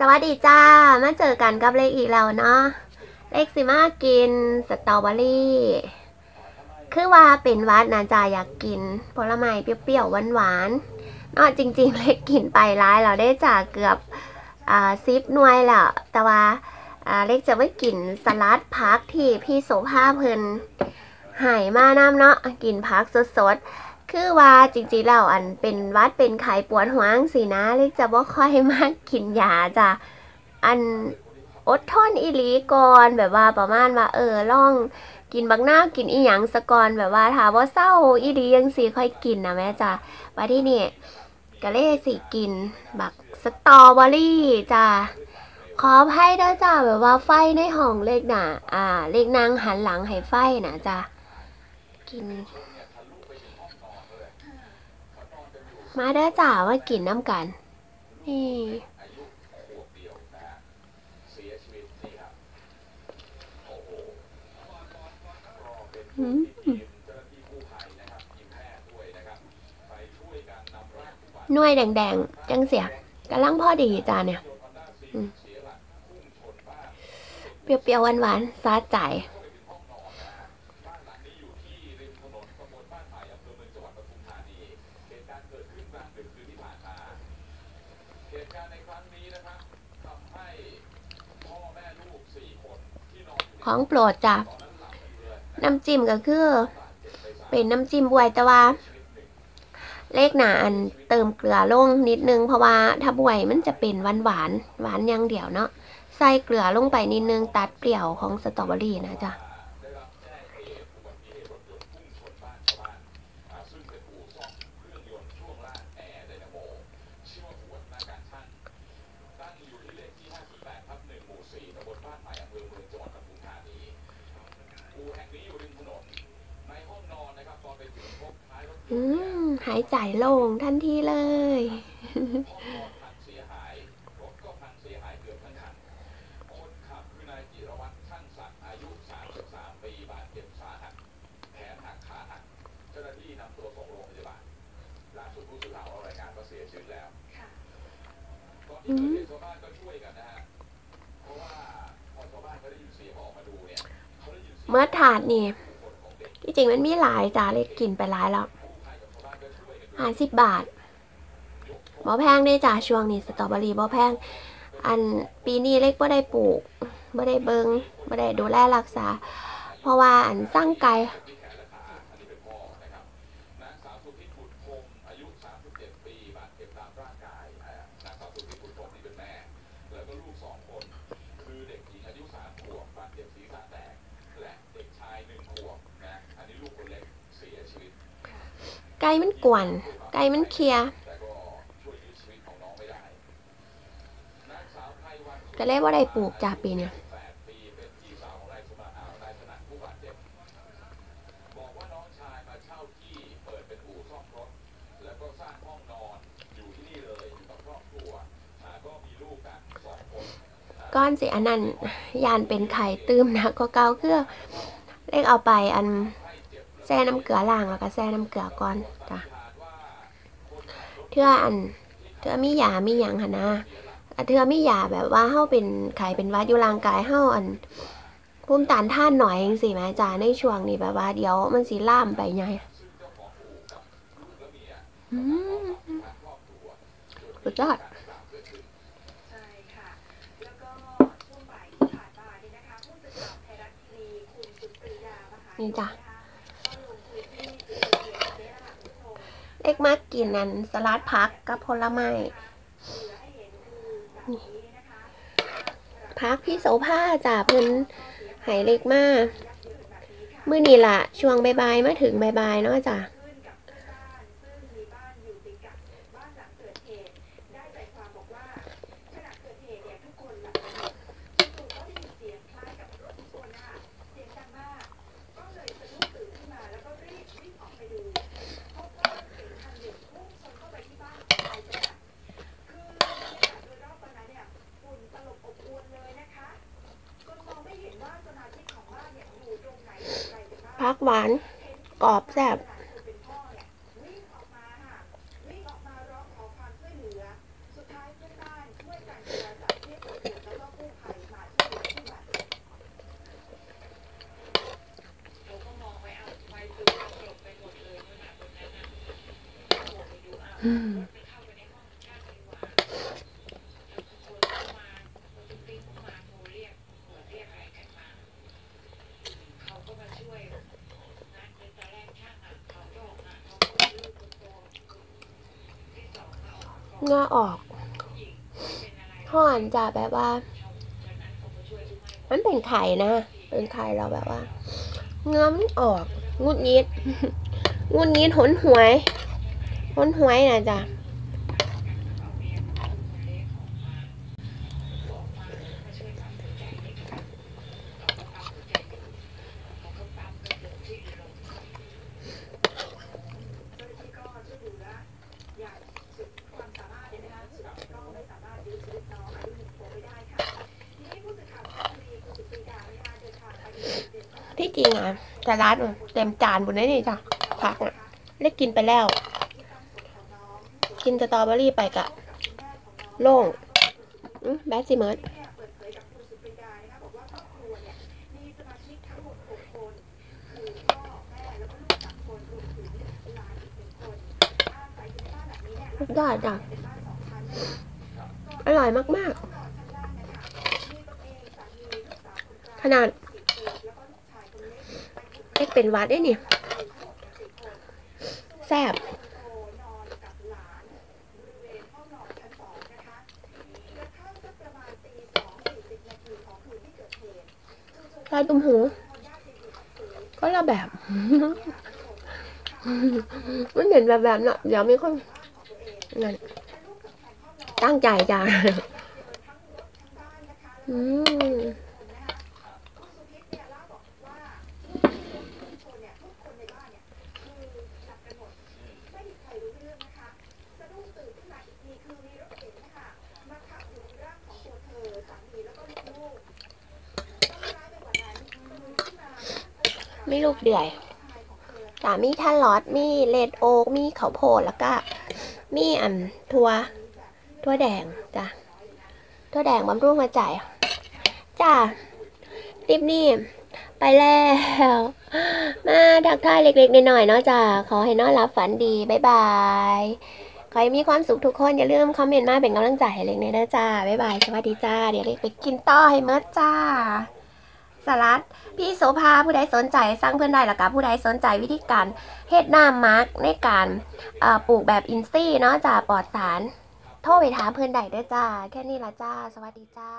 สวัสดีจ้า มาเจอกันกับเลขอีกแล้วเนาะ เลขสิมากินสตรอเบอรี่ คือว่าเป็นวัดนะจ้าอยากกินผลไม้เปรี้ยวๆหวานๆเนาะจริง ๆ เลขกินไปร้ายเราได้จ้าเกือบอ่าซิปหน่วยแล้ว แต่ว่าอ่าเลขจะไม่กินสลัดพักที่พี่โสภาเพิ่นหายมาน้ำเนาะกินพักสดๆ คือว่าจริงๆแล้วอันเป็นวัดเป็นไข้ปวดหัวงสินะเลขจะบ่ค่อยมากินยาจ้ะอันอดทนอีหลีก่อนแบบว่าประมาณว่าเออลองกินบักหน้ากินอีหยังสะกอนแบบว่าถ้าว่าเศร้าอีหลียังสิค่อยกินนะแม่จ้ะว่าที่นี่ก็เลยสิกินบักสตอเบอรี่จ้ะขออภัยเด้จ้ะแบบว่าไฟในห้องเลขน่ะอ่า เลขนางหันหลังให้ไฟนะจ้ะกิน มาเด้อจ้าว่ากินน้ำกัน นี่อืมหน่วยแดงๆ จังเสียกำลังพอดีจ้าเนี่ย เปรี้ยวๆหวานๆซาใจ ของโปรดจ้ะน้ำจิ้มก็คือ เป็นน้ำจิ้มบวยแต่ว่า เลขหนาอันเติมเกลือลงนิดนึงเพราะว่าถ้าบวยมันจะเป็นหวานหวานหวานอย่างเดียวเนาะใส่เกลือลงไปนิดนึงตัดเปรี้ยวของสตรอเบอรี่นะจ๊ะ อืม หายใจโล่งทันทีเลย อืม เมื่อถาดนี่ที่จริงมันมีหลายจ้าเลยกินไปหลายแล้วห้าสิบบาทบ่แพงได้จ้าช่วงนี้สตรอเบอรี่บ่แพง อันปีนี้เล็กบ่ได้ปลูกบ่ได้เบิงบ่ได้ดูแลรักษา เพราะว่าอันสร้างไก่ ก่มันกวน ไก่มันเคลียร์ก็เลยว่าได้ปลูกจ้าปีเนี้ยก้อนสิอันนั้นยานเป็นไข่ตื้มหนะก็เกาคือเลขเอาไปอัน แช่น้ำเกลือล้างแล้วก็แช่น้ำเกลือก่อนจ้ะเทื่ออันเทื่อมียามีหยังหั่นนะเทื่อมียาแบบว่าเฮาเป็นไข้เป็นวัดอยู่ร่างกายเฮาอันภูมิต้านทานหน่อยจังซี่แหมจ้ะในช่วงนี้แบบว่าเดี๋ยวมันสิล่ามไปใหญ่อืมสุดยอดใช่ค่ะแล้วก็ช่วงบ่ายที่ผ่านมาเนี่ยนะคะผู้สื่อข่าวไทยรัฐทีวีคุณสุปรียามหานี่จ้ะ ก็ลงพื้นที่จุดเกิดเหตุเนี่ยนะคะคุณผู้ชม เล็กมากกินนันสลัดผักกับผลไม้พักพี่โสภาจ้ะเพิ่นหายเล็กมาก มื้อนี้ละช่วงบ่ายๆมาถึงบ่ายๆเนาะจ้ะ พักหวาน กรอบแซ่บ เป็นพ่อเนี่ยวิ่งออกมาค่ะวิ่งออกมาร้องขอความช่วยเหลือ สุดท้ายเพื่อนบ้านช่วยกันเจรจาเกลี้ย เหงื่อออกห่อนจะแบบว่า มันเป็นไข่นะ เป็นไข่เราแบบว่าเงื้อมันออก งุดยิดงุดยิดหนหวย หนหวยนะจ๊ะ เจ้าหน้าที่ก็ช่วยเหลืออย่างสุดความสามารถเลยนะคะสุดก็ไม่สามารถยื้อชีวิตน้องอายุหนึ่งขวบไว้ได้ค่ะทีนี้ผู้สื่อข่าวทางคดีคุณสุปรีดานะคะเดินทางไปที่เดินทาง ที่ จริงอะจะร้านเต็มจานบนนี้นี่จ้ะผักอะเล็กกินไปแล้ว กินสตรอเบอรี่ไปกะโล่งแบดซิเมิร์ดยเปิดเผยกับคุณสุปรีดานะคะบอกว่าครอบครัวเหมือนรวมถึงหลานอีกหนึ่งคนอาศัยอยู่ในบ้านหลังนี้เนี่ยสุดยอดจ้ะเป็นบ้าอร่อยมากมากสาวคนกลางๆขนาดแล้วก็ลูกชายคนเล็กอายุ เล็กเป็นวัดได้นี่ทั้งหมดสี่คนแซ่บลายตุ้มหู ก็ละแบบ มันเห็นแบบแบบเนาะเดี๋ยวมีคนนั่นตั้งใจจ้ะอืม คุณสุพิษเนี่ยเล่าบอกว่าทุกคนเนี่ยทุกคนในบ้านเนี่ยคือหลับกันหมดไม่มีใครรู้เรื่องนะคะสะดุ้งตื่นขึ้นมาอีกทีคือมีรถเก๋งนะคะมาขับอยู่บนร่างของตัวเธอสามีแล้วก็ลูกๆต้องร้ายไปกว่านั้นมือขึ้นมา มีลูกเดือยจ้ะมีแครอทมีเลดโอ๊กมีข้าวโพดแล้วก็ มีอันถั่วถั่วแดงจ้ะถั่วแดงบำรุงหัวใจจ้ะคลิปนี้ไปแล้ว มาทักทายเล็กๆหน่อยๆเนาะจ้ะขอให้นอนหลับฝันดี บ๊ายบาย ขอให้มีความสุขทุกคน อย่าลืมคอมเมนต์มาเป็นกำลังใจให้เล็กในอยนะจ้าบ๊ายบาย สวัสดีจ้า เดี๋ยวเล็กไปกินต่อให้เมิดจ้า สลัด พี่โสภาผู้ใดสนใจสร้างเพื่อนได้หละกะผู้ใดสนใจวิธีการเฮ็ดน้ำมาร์กในการปลูกแบบอินซี่เนาะจ้าปลอดสาร โทรไปถามเพื่อนใดได้จ้า แค่นี้ละจ้า สวัสดีจ้า